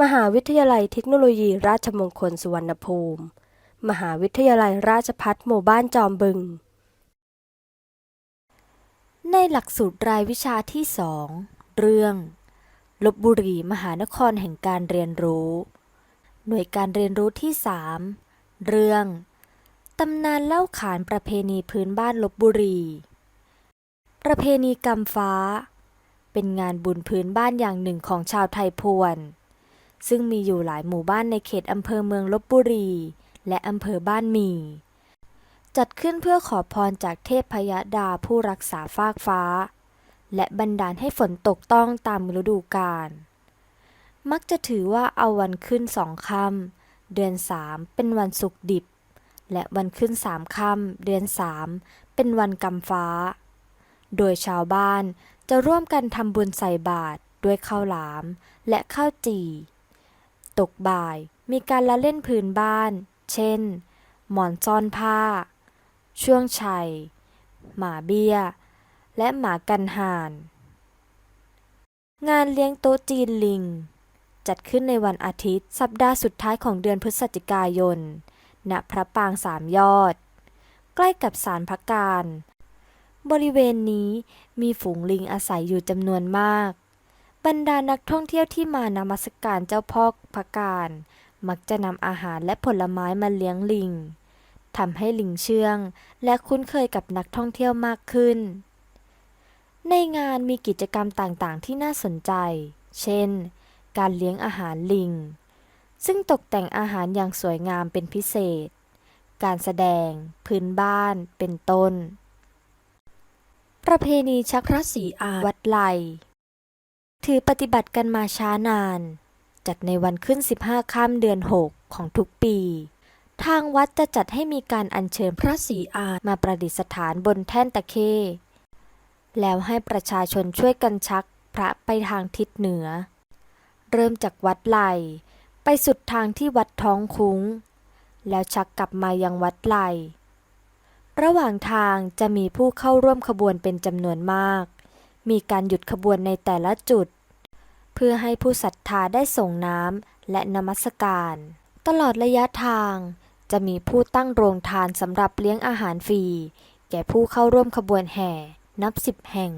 มหาวิทยาลัยเทคโนโลยีราชมงคลสุวรรณภูมิ มหาวิทยาลัยราชภัฏหมู่บ้านจอมบึง ในหลักสูตรรายวิชาที่2เรื่องลบบุรีมหานครแห่งการเรียนรู้ หน่วยการเรียนรู้ที่ 3 เรื่อง ตำนานเล่าขานประเพณีพื้นบ้านลบบุรี ประเพณีกำฟ้า เป็นงานบุญพื้นบ้านอย่างหนึ่งของชาวไทยพวน ซึ่งมีอยู่หลายหมู่บ้านในเขตอำเภอเมืองลบบุรี และอำเภอบ้านหมี่จัดขึ้นเพื่อขอพรจากเทพพยดาผู้รักษาฟากฟ้า และบันดาลให้ฝนตกต้องตามฤดูกาล มักจะถือว่าเอาวันขึ้นสองค่ำเดือนสามเป็นวันศุกดิบ และวันขึ้นสามค่ำเดือนสามเป็นวันกำฟ้า โดยชาวบ้านจะร่วมกันทำบุญใส่บาตรด้วยข้าวหลาม และข้าวจี่ ตกบ่ายมีการละเล่นพื้นบ้าน เช่น หมอนซ่อนผ้า ช่วงชัย หมาเบี้ย และหมากันห่าน งานเลี้ยงโต๊ะจีนลิง จัดขึ้นในวันอาทิตย์ สัปดาห์สุดท้ายของเดือนพฤศจิกายน ณ พระปางสามยอด ใกล้กับศาลพระการ บริเวณนี้มีฝูงลิงอาศัยอยู่จำนวนมาก บรรดานักท่องเที่ยวที่มานมัสการเจ้าพ่อพระการ มักจะนำอาหารและผลไม้มาเลี้ยงลิงทำให้ลิงเชื่อง และคุ้นเคยกับนักท่องเที่ยวมากขึ้น ในงานมีกิจกรรมต่างๆ ที่น่าสนใจ เช่น การเลี้ยงอาหารลิง ซึ่งตกแต่งอาหารอย่างสวยงามเป็นพิเศษ การแสดง พื้นบ้าน เป็นต้น ประเพณีชักพระศรีอาวัดไล ถือปฏิบัติกันมาช้านาน จัดในวันขึ้น 15ค่ำเดือน 6 ของทุกปี ทางวัดจะจัดให้มีการอัญเชิญพระศรีอานมาประดิษฐานบนแท่นตะเข้แล้วให้ประชาชนช่วยกันชักพระไปทางทิศเหนือ เริ่มจากวัดไลไปสุดทางที่วัดท้องคุ้ง แล้วชักกลับมายังวัดไลระหว่างทางจะมีผู้เข้าร่วมขบวนเป็นจำนวนมาก มีการหยุดขบวนในแต่ละจุด เพื่อให้ผู้ศรัทธาได้ส่งน้ำและนมัสการ ตลอดระยะทาง จะมีผู้ตั้งโรงทานสำหรับเลี้ยงอาหารฟรี แก่ผู้เข้าร่วมขบวนแห่ นับสิบแห่ง